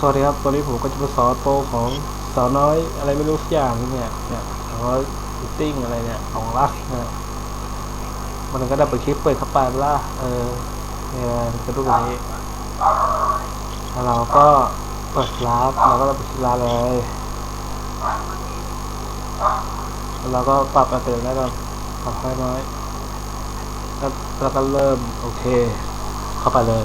สวัสดีครับตอนนี้ผมก็จะมาสอนโปรของสาวน้อยอะไรไม่รู้สักอย่างเนี่ยเนี่ยสาวน้อยฟิตติ้งอะไรเนี่ยของรักนะมันก็ได้เปิดคลิปเปิดเข้าไปล่าเออเนี่ยมันจะรูปแบบนี้แล้วเราก็เปิดรับเราก็เปิดที่ร้านเลยแล้วเราก็ปรับอัตราได้แบบปรับให้น้อยแล้วแล้วก็เริ่มโอเค เข้าไปเลย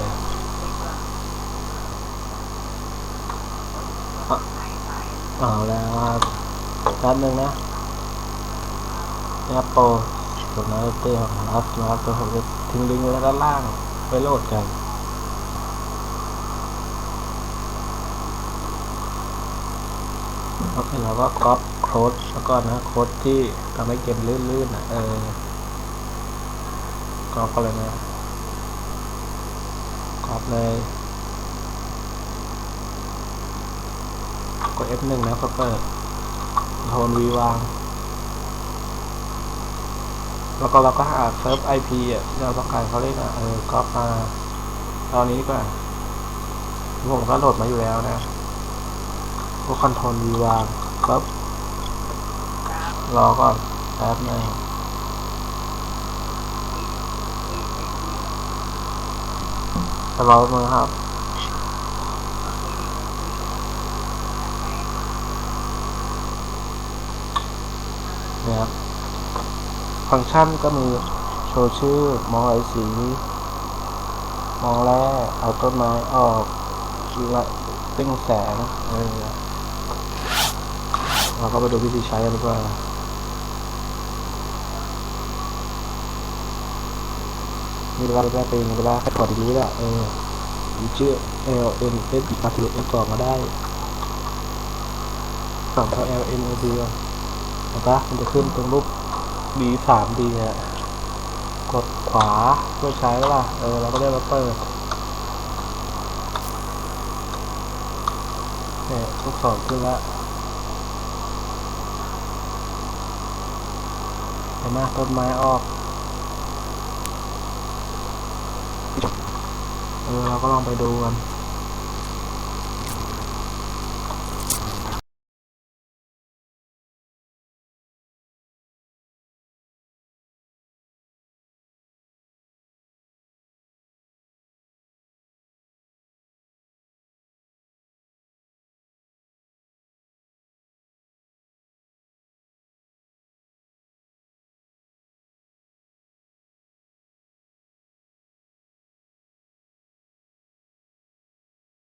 เอาแล้วครับแป๊บนึงนะนี่ครับโปรส่วนน้อยเตอร์ของรับนะครับตัวผมจะทิ้งลิงก์ไว้ด้านล่างไปโหลดกันโอเคเราก็ก๊อปโค้ดแล้วก็นะโค้ดที่ทำให้เกมลื่นๆนะเออก๊อปก็เลยนะก๊อปเลย ด F1 แล้วก็เปิดโทนวีวาง แล้วก็เราก็หาเซิร์ฟ IP อะที่เราต้องการเขาเล่นอะเออก็มาตอนนี้ดีกว่าผมก็โหลดมาอยู่แล้วนะพวกคอนโทรลวีวางครับรอก่อนแป๊บนึงจะรอมือครับ นะครับ ฟังก์ชันก็มีโชว์ชื่อ มองไอสี มองแร่เอาต้นไม้ออกละติ้งแสงเออเราก็ไปดูวิธีใช้กันดีกว่ามีเวลาแรกเป็นเวลาให้ถอดดีๆละเออมีชื่อ L N S มาถือเอ็นต่อมาได้สั่งเอา L N O D ก่อน เห็นปะมันจะขึ้นตรงรูป B สาม D เนี่ยกดขวาเพื่อใช้วล่ะเออเราก็ได้มาเปิดเนี่ยลูกศรขึ้นแล้วเห็นไหมต้นไม้ออกเออเราก็ลองไปดูกัน